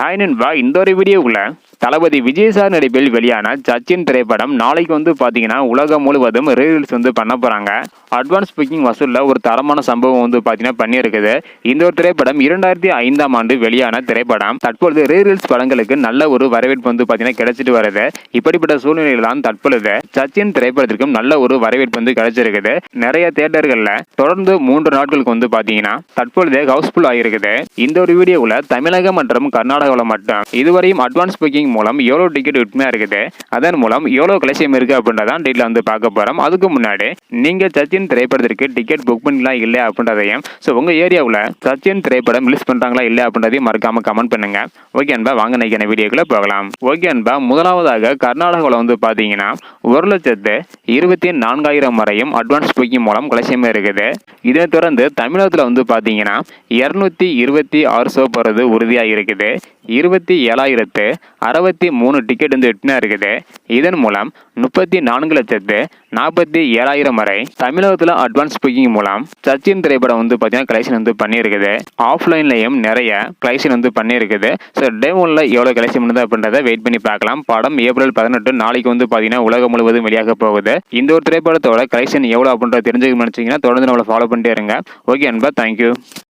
Hi நண்பா இந்த ஒரு வீடியோக்குள்ள தளபதி விஜய் சார் நடிப்பில் வெளியான சச்சின் திரைப்படம் நாளைக்கு வந்து பார்த்தீங்கன்னா உலகம் முழுவதும் ரீல்ஸ் வந்து பண்ண போகிறாங்க அட்வான்ஸ் புக்கிங் வசூலில் ஒரு தரமான சம்பவம் வந்து பார்த்தீங்கன்னா பண்ணியிருக்குது. இந்த ஒரு திரைப்படம் இரண்டாயிரத்தி ஐந்தாம் ஆண்டு வெளியான திரைப்படம். தற்பொழுது ரீல்ஸ் படங்களுக்கு நல்ல ஒரு வரவேற்பு வந்து பார்த்தீங்கன்னா கிடைச்சிட்டு வருது. இப்படிப்பட்ட சூழ்நிலையில் தான் தற்பொழுது சச்சின் திரைப்படத்திற்கும் நல்ல ஒரு வரவேற்பு வந்து கிடைச்சிருக்குது. நிறைய தேட்டர்களில் தொடர்ந்து மூன்று நாட்களுக்கு வந்து பார்த்தீங்கன்னா தற்பொழுது ஹவுஸ்ஃபுல் ஆகியிருக்குது இந்த ஒரு வீடியோவில் தமிழகம் மற்றும் கர்நாடகாவில் மட்டும். இதுவரையும் அட்வான்ஸ் புக்கிங் மூலம் எவ்வளோ டிக்கெட் விற்பனையாக இருக்குது? அதன் மூலம் எவ்வளோ கலசியம் இருக்குது அப்படின்றதான் டீட்டில் வந்து பார்க்க போகிறோம் அதுக்கு முன்னாடி நீங்கள் சச்சின் திரைப்படத்திற்கு டிக்கெட் புக் பண்ணலாம் இல்லை அப்படின்றதையும் ஸோ உங்கள் ஏரியாவில் சச்சின் திரைப்படம் ரிலீஸ் பண்ணுறாங்களா இல்லை அப்படின்றதையும் மறக்காமல் கமெண்ட் பண்ணுங்க. ஓகே அன்பா வாங்க நினைக்கிற வீடியோக்குள்ளே போகலாம். ஓகே அன்பா முதலாவதாக கர்நாடகாவில் வந்து பார்த்தீங்கன்னா ஒரு லட்சத்து இருபத்தி நான்காயிரம் வரையும் அட்வான்ஸ் புக்கிங் மூலம் கலசியம் இருக்குது. இதை தொடர்ந்து தமிழகத்தில் வந்து பார்த்தீங்கன்னா இரநூத்தி இருபத்தி ஆறு சோ போகிறது உறுதியாக இருக்குது. இருபத்தி ஏழாயிரத்து அறுபத்தி மூணு டிக்கெட் வந்து எட்டுனா இருக்குது. இதன் மூலம் முப்பத்தி நான்கு லட்சத்து நாற்பத்தி ஏழாயிரம் வரை தமிழகத்தில் அட்வான்ஸ் புக்கிங் மூலம் சச்சின் திரைப்படம் வந்து பார்த்தீங்கன்னா கலெக்ஷன் வந்து பண்ணியிருக்குது. ஆஃப்லைன்லையும் நிறைய கலெக்ஷன் வந்து பண்ணியிருக்குது. ஸோ டே ஒன்ல எவ்வளோ கலெக்ஷன் பண்ணுது அப்படின்றத வெயிட் பண்ணி பார்க்கலாம். படம் ஏப்ரல் பதினெட்டு நாளைக்கு வந்து பார்த்தீங்கன்னா உலகம் முழுவதும் வெளியாக போகுது. இந்த ஒரு திரைப்படத்தோட கலெக்ஷன் எவ்வளோ அப்படின்றத தெரிஞ்சுக்க நினச்சிங்கன்னா தொடர்ந்து நம்மளை ஃபாலோ பண்ணிட்டே இருங்க. ஓகே அன்பா தேங்க்யூ